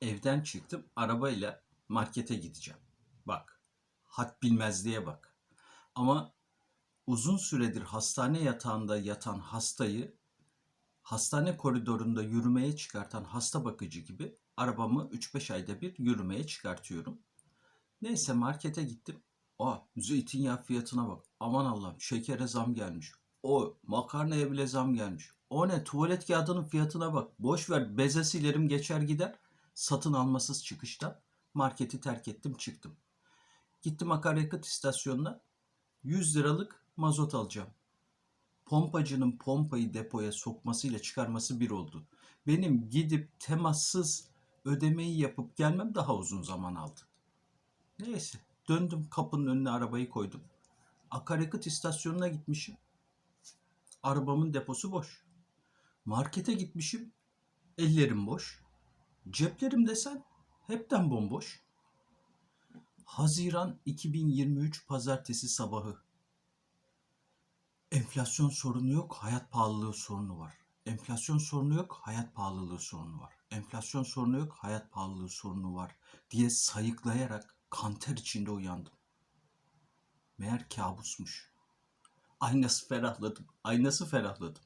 Evden çıktım arabayla markete gideceğim. Bak had bilmezliğe bak. Ama uzun süredir hastane yatağında yatan hastayı hastane koridorunda yürümeye çıkartan hasta bakıcı gibi arabamı 3-5 ayda bir yürümeye çıkartıyorum. Neyse markete gittim. Aa zeytinyağı fiyatına bak. Aman Allah'ım şekere zam gelmiş. O makarnaya bile zam gelmiş. O ne tuvalet kağıdının fiyatına bak. Boş ver beze silerim geçer gider. Satın almasız çıkışta marketi terk ettim çıktım. Gittim akaryakıt istasyonuna 100 liralık mazot alacağım. Pompacının pompayı depoya sokmasıyla çıkarması bir oldu. Benim gidip temassız ödemeyi yapıp gelmem daha uzun zaman aldı. Neyse döndüm kapının önüne arabayı koydum. Akaryakıt istasyonuna gitmişim. Arabamın deposu boş. Markete gitmişim. Ellerim boş. Ceplerim desen hepten bomboş. Haziran 2023 pazartesi sabahı. Enflasyon sorunu yok, hayat pahalılığı sorunu var. Enflasyon sorunu yok, hayat pahalılığı sorunu var. Enflasyon sorunu yok, hayat pahalılığı sorunu var diye sayıklayarak kanter içinde uyandım. Meğer kabusmuş. Ay nasıl ferahladım, ay nasıl ferahladım.